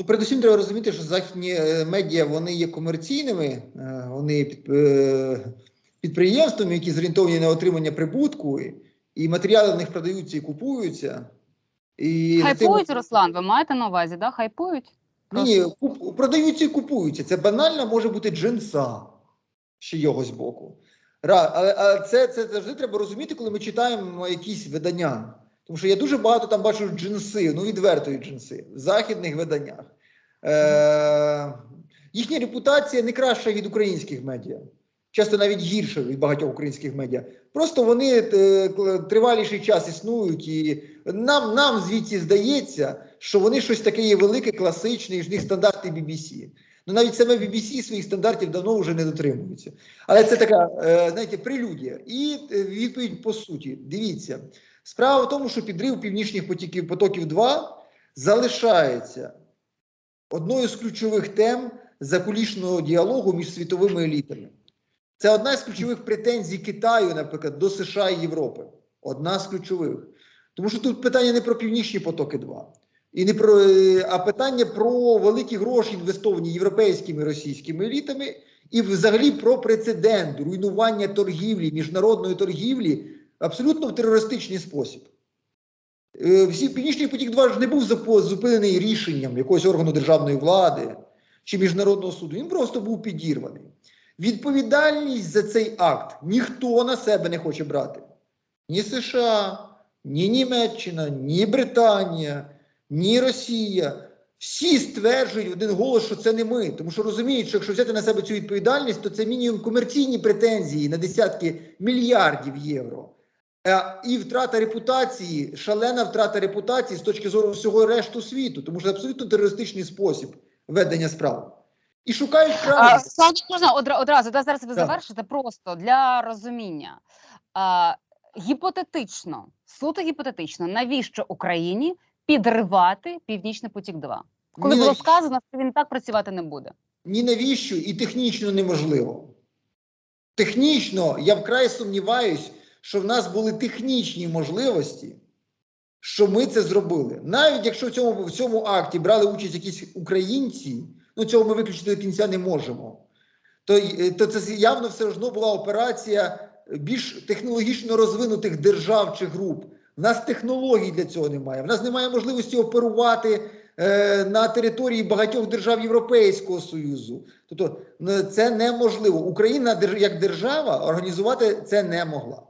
Ну, передусім треба розуміти, що західні е, медіа вони є комерційними, е, вони е, підприємствами, які зорієнтовані на отримання прибутку, і- матеріали в них продаються і купуються. І Хайпують, момент- Руслан, ви маєте на увазі, да? Хайпують? Ні, ні, куп- продаються і купуються. Це банально може бути джинса ще його з боку. Але це, це завжди треба розуміти, коли ми читаємо якісь видання. Тому що я дуже багато там бачу джинси, ну відвертої джинси в західних виданнях. Е, їхня репутація не краща від українських медіа. Часто навіть гірша від багатьох українських медіа. Просто вони е, триваліший час існують, і нам, нам звідси здається, що вони щось таке є велике, класичне, і ж них стандарти BBC. Ну навіть саме BBC своїх стандартів давно вже не дотримується. Але це така, е, знаєте, прелюдія. І е, відповідь по суті. Дивіться, справа в тому, що підрив північних потоків потоків 2 залишається одною з ключових тем закулісного діалогу між світовими елітами. Це одна з ключових претензій Китаю, наприклад, до США і Європи. Одна з ключових. Тому що тут питання не про північні потоки 2, і не про, е, а питання про великі гроші, інвестовані європейськими і російськими елітами, і взагалі про прецедент руйнування торгівлі, міжнародної торгівлі абсолютно в терористичний спосіб. Е, Всі Північний потік 2 ж не був зупинений рішенням якогось органу державної влади чи міжнародного суду. Він просто був підірваний. Відповідальність за цей акт ніхто на себе не хоче брати. Ні США, ні Німеччина, ні Британія, ні Росія. Всі стверджують один голос, що це не ми. Тому що розуміють, що якщо взяти на себе цю відповідальність, то це мінімум комерційні претензії на десятки мільярдів євро. Е, І втрата репутації, шалена втрата репутації з точки зору всього решту світу, тому що це абсолютно терористичний спосіб ведення справ. І шукають А, правди. Руслан, можна одра- одразу, да, зараз ви Так. завершите просто для розуміння. А, гіпотетично, суто гіпотетично, навіщо Україні підривати Північний потік 2 Коли Ні було навіщо. сказано, що він так працювати не буде. Ні навіщо і технічно неможливо. Технічно я вкрай сумніваюсь, що в нас були технічні можливості, що ми це зробили. Навіть якщо в цьому, в цьому акті брали участь якісь українці, ну цього ми виключити до кінця не можемо. То, й- то це явно все одно була операція більш технологічно розвинутих держав чи груп. В нас технологій для цього немає. В нас немає можливості оперувати е, на території багатьох держав Європейського Союзу. Тобто ну, це неможливо. Україна як держава організувати це не могла.